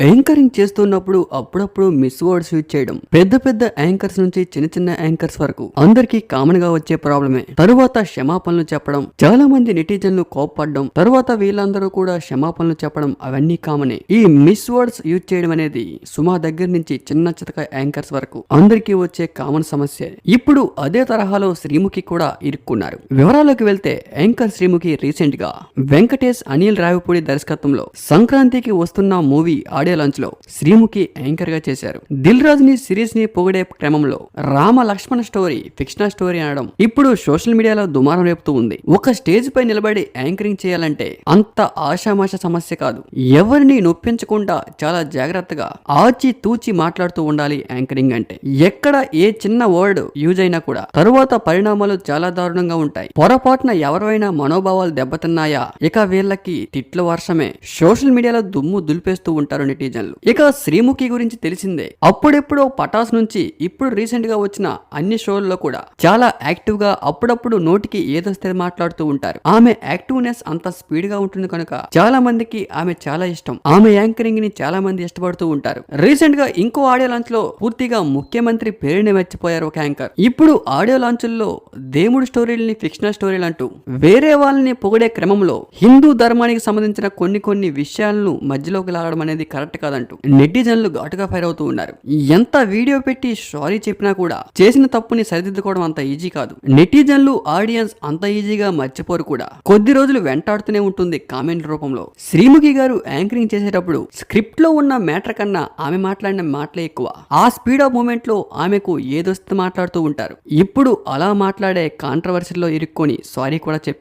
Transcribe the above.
Anchoring చేస్తున్నప్పుడు అప్పుడప్పుడు miss words use చేయడం. పెద్ద పెద్ద యాంకర్స్ నుంచి చిన్న చిన్న యాంకర్స్ వరకు అందరికీ కామన్గా వచ్చే ప్రాబ్లమే. తరువాత క్షమాపణలు చెప్పడం. చాలా మంది నెటిజన్లు కోప్పడడం. తరువాత వీళ్ళందరూ కూడా క్షమాపణలు చెప్పడం అవన్నీ కామనే. ఈ మిస్ వర్డ్స్ యూజ్ చేయడం అనేది సుమా దగ్గర నుంచి చిన్న చితక యాంకర్స్ వరకు అందరికీ వచ్చే కామన్ సమస్య. ఇప్పుడు అదే తరహాలో శ్రీముఖి కూడా ఇరుక్కున్నారు. వివరాలకు వెళ్తే యాంకర్ శ్రీముఖి రీసెంట్గా వెంకటేష్ అనిల్ రావిపూడి దర్శకత్వంలో సంక్రాంతికి వస్తున్న మూవీ ఆడియో లాంచ్లో శ్రీముఖి యాంకర్గా చేశారు. దిల్ రాజు ని సిరీస్ని పొగిడే క్రమంలో Rama Lakshmana story fictional story అనడం ఇప్పుడు సోషల్ మీడియాలో దుమారం రేపుతూ ఉంది. ఒక స్టేజ్ పై నిలబడి యాంకరింగ్ చేయాలంటే అంత ఆషామాష సమస్య కాదు. ఎవరిని నొప్పించకుండా చాలా జాగ్రత్తగా ఆచి తూచి మాట్లాడుతూ ఉండాలి యాంకరింగ్ అంటే. ఎక్కడ ఏ చిన్న వర్డ్ యూజ్ అయినా కూడా తరువాత పరిణామాలు చాలా దారుణంగా ఉంటాయి. పొరపాటున ఎవరైనా మనోభావాలు దెబ్బతిన్నాయా? ఇక వీళ్ళకి తిట్ల వర్షమే సోషల్ మీడియాలో దుమ్ము దులిపేస్తూ ఉంటారు నెటిజన్లు. ఇక శ్రీముఖి గురించి తెలిసిందే. అప్పుడెప్పుడో పటాస్ నుంచి ఇప్పుడు రీసెంట్గా వచ్చిన అన్ని షోల్లో కూడా చాలా యాక్టివ్గా అప్పుడప్పుడు నోటికి ఏదొస్తే మాట్లాడుతూ ఉంటారు. ఆమె యాక్టివ్నెస్ అంత స్పీడ్గా ఉంటుంది కనుక చాలా మందికి ఆమె చాలా ఇష్టం. ఆమె యాంకరింగ్ని చాలా మంది ఇష్టపడుతూ ఉంటారు. రీసెంట్గా ఇంకో ఆడియో లాంచ్లో పూర్తిగా ముఖ్యమంత్రి పేరుని మర్చిపోయారు ఒక యాంకర్. ఇప్పుడు ఆడియో లాంచుల్లో దేవుడి స్టోరీలని ఫిక్షనల్ స్టోరీలు అంటూ వేరే వాళ్ళని పొగిడే క్రమంలో హిందూ ధర్మానికి సంబంధించిన కొన్ని కొన్ని విషయాలను మధ్యలోకి లాగడం అనేది కరెక్ట్ కాదంటూ నెటిజన్లు ఘాటుగా ఫైర్ అవుతూ ఉన్నారు. ఎంత వీడియో పెట్టి సారీ చెప్పినా కూడా చేసిన తప్పుని సరిదిద్దుకోవడం అంత ఈజీ కాదు. నెటిజన్లు ఆడియన్స్ అంత ఈజీగా మర్చిపోరు కూడా. కొద్ది రోజులు వెంటాడుతూనే ఉంటుంది కామెంట్ రూపంలో. శ్రీముఖి గారు యాంకరింగ్ చేసేటప్పుడు స్క్రిప్ట్లో ఉన్న మ్యాటర్ కన్నా ఆమె మాట్లాడిన మాటలే ఎక్కువ. ఆ స్పీడ్ ఆఫ్ మూమెంట్లో ఆమెకు ఏదొస్తే మాట్లాడుతూ ఉంటారు. ఇప్పుడు అలా మాట్లాడే కాంట్రవర్సీలో ఇరుక్కొని సారీ కూడా చెప్పారు.